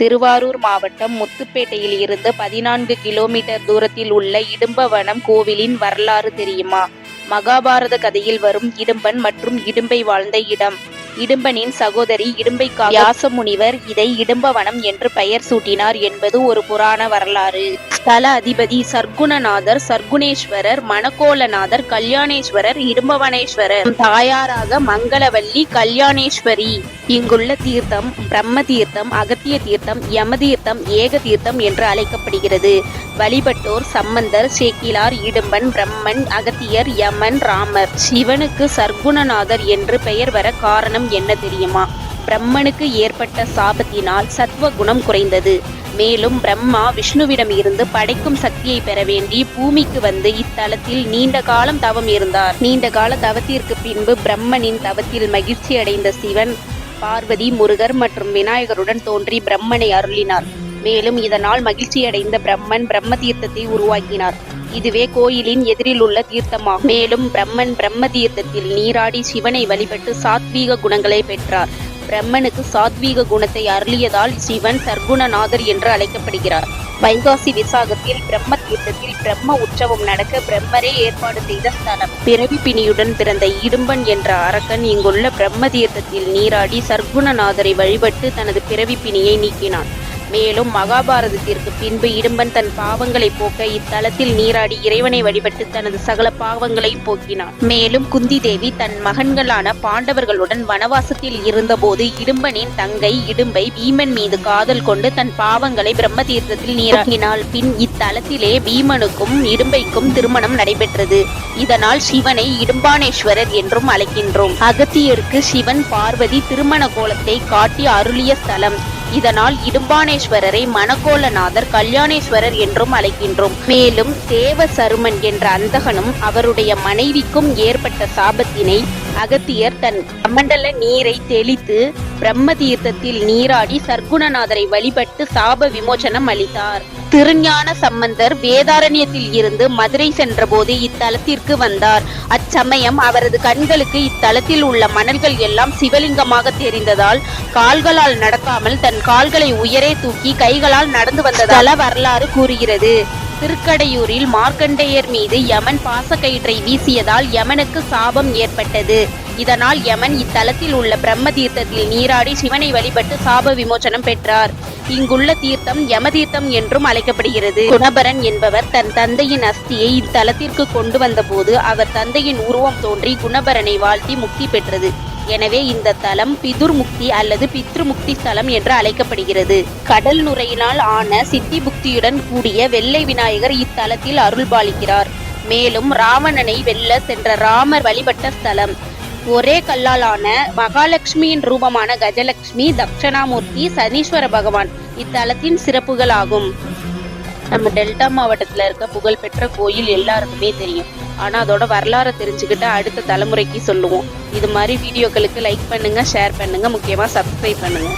திருவாரூர் மாவட்டம் முத்துப்பேட்டையில் இருந்து பதினான்கு கிலோமீட்டர் தூரத்தில் உள்ள இடும்பவனம் கோவிலின் வரலாறு தெரியுமா? மகாபாரத கதையில் வரும் இடும்பன் மற்றும் இடும்பை வாழ்ந்த இடம். இடும்பனின் சகோதரி இடும்பை வியாச முனிவர் இதை இடும்பவனம் என்று பெயர் சூட்டினார் என்பது ஒரு புராண வரலாறு. ஸ்தல அதிபதி சர்க்குணநாதர் சர்க்குணேஸ்வரர் மணக்கோலநாதர் கல்யாணேஸ்வரர் இடும்பவனேஸ்வரர். தாயாராக மங்களவல்லி கல்யாணேஸ்வரி. இங்குள்ள தீர்த்தம் பிரம்ம தீர்த்தம் அகத்திய தீர்த்தம் யம தீர்த்தம் ஏக தீர்த்தம் என்று அழைக்கப்படுகிறது. வழிபட்டோர் சம்பந்தர் சேக்கிலார் இடும்பன் பிரம்மன் அகத்தியர் யமன் ராமர். சிவனுக்கு சர்க்குணநாதர் என்று பெயர் வர காரணம் என்ன தெரியுமா? பிரம்மனுக்கு ஏற்பட்ட சாபத்தினால் சத்வ குணம் குறைந்தது. மேலும் பிரம்மா விஷ்ணுவிடம் இருந்து படைக்கும் சக்தியை பெற வேண்டி பூமிக்கு வந்து இத்தலத்தில் நீண்ட காலம் தவம் இருந்தார். நீண்ட கால தவத்திற்கு பின்பு பிரம்மனின் தவத்தில் மகிழ்ச்சி அடைந்த சிவன் பார்வதி முருகர் மற்றும் விநாயகருடன் தோன்றி பிரம்மனை அருளினார். மேலும் இதனால் மகிழ்ச்சியடைந்த பிரம்மன் பிரம்ம தீர்த்தத்தை உருவாக்கினார். இதுவே கோயிலின் எதிரில் உள்ள தீர்த்தமாகும். மேலும் பிரம்மன் பிரம்ம தீர்த்தத்தில் நீராடி சிவனை வழிபட்டு சாத்வீக குணங்களை பெற்றார். பிரம்மனுக்கு சாத்வீக குணத்தை அருளியதால் சிவன் சர்க்குணநாதர் என்று அழைக்கப்படுகிறார். வைகாசி விசாகத்தில் பிரம்ம தீர்த்தத்தில் பிரம்ம உற்சவம் நடக்க பிரம்மரே ஏற்பாடு செய்த ஸ்தலம். பிறவி பிணியுடன் பிறந்த இடும்பன் என்ற அரக்கன் இங்குள்ள பிரம்ம தீர்த்தத்தில் நீராடி சர்க்குணநாதரை வழிபட்டு தனது பிறவி பிணியை நீக்கினான். மேலும் மகாபாரதத்திற்கு பின்பு இடும்பன் தன் பாவங்களை போக்க இத்தலத்தில் நீராடி இறைவனை வழிபட்டு தனது சகல பாவங்களையும் போக்கினான். மேலும் குந்தி தேவி தன் மகன்களான பாண்டவர்களுடன் வனவாசத்தில் இருந்தபோது இடும்பனின் தங்கை இடும்பை பீமன் மீது காதல் கொண்டு தன் பாவங்களை பிரம்ம தீர்த்தத்தில் நீராக்கினாள் பின் இத்தலத்திலே பீமனுக்கும் இடும்பைக்கும் திருமணம் நடைபெற்றது. இதனால் சிவனை இடும்பானேஸ்வரர் என்றும் அழைக்கின்றோம். அகத்தியருக்கு சிவன் பார்வதி திருமண கோலத்தை காட்டி அருளிய ஸ்தலம். இதனால் இடும்பானேஸ்வரரை மணக்கோலநாதர் கல்யாணேஸ்வரர் என்றும் அழைக்கின்றோம். மேலும் தேவ சருமன் என்ற அந்தகனும் அவருடைய மனைவிக்கும் ஏற்பட்ட சாபத்தினை அகத்தியர் தன் கமண்டல நீரை தெளித்து பிரம்ம தீர்த்தத்தில் நீராடி சர்க்குணநாதரை வழிபட்டு சாப விமோசனம் அளித்தார். திருஞான சம்பந்தர் வேதாரண்யத்தில் இருந்து மதுரை சென்றபோது இத்தலத்திற்கு வந்தார். அச்சமயம் அவரது கண்களுக்கு இத்தலத்தில் உள்ள மணல்கள் எல்லாம் சிவலிங்கமாக தெரிந்ததால் கால்களால் நடக்காமல் தன் கால்களை உயரே தூக்கி கைகளால் நடந்து வந்ததால வரலாறு கூறுகிறது. திருக்கடையூரில் மார்க்கண்டேயர் மீது யமன் பாசக்கயிற்றை வீசியதால் யமனுக்கு சாபம் ஏற்பட்டது. இதனால் யமன் இத்தலத்தில் உள்ள பிரம்ம தீர்த்தத்தில் நீராடி சிவனை வழிபட்டு சாப விமோசனம் பெற்றார். இங்குள்ள தீர்த்தம் யம தீர்த்தம் என்றும் அழைக்கப்படுகிறது. குணபரன் என்பவர் தன் தந்தையின் அஸ்தியை இத்தலத்திற்கு கொண்டு வந்தபோது அவர் தந்தையின் உருவம் தோன்றி குணபரனை வாழ்த்தி முக்தி பெற்றது. எனவே இந்த தலம் பிதுர் முக்தி அல்லது பித்ரு முக்தி ஸ்தலம் என்று அழைக்கப்படுகிறது. கடல் நுரையினால் ஆன சித்தி புக்தியுடன் கூடிய வெள்ளை விநாயகர் இத்தலத்தில் அருள்பாலிக்கிறார். மேலும் ராவணனை வெல்ல சென்ற ராமர் வழிபட்ட ஸ்தலம். ஒரே கல்லாலான மகாலட்சுமியின் ரூபமான கஜலட்சுமி தக்ஷணாமூர்த்தி சனீஸ்வர பகவான் இத்தலத்தின் சிறப்புகள் ஆகும் நம்ம டெல்டா மாவட்டத்தில் இருக்க புகழ்பெற்ற கோயில் எல்லாருக்குமே தெரியும். ஆனால் அதோட வரலாறை தெரிஞ்சுக்கிட்டு அடுத்த தலைமுறைக்கு சொல்லுவோம். இது மாதிரி வீடியோக்களுக்கு லைக் பண்ணுங்க ஷேர் பண்ணுங்க முக்கியமாக சப்ஸ்கிரைப் பண்ணுங்க.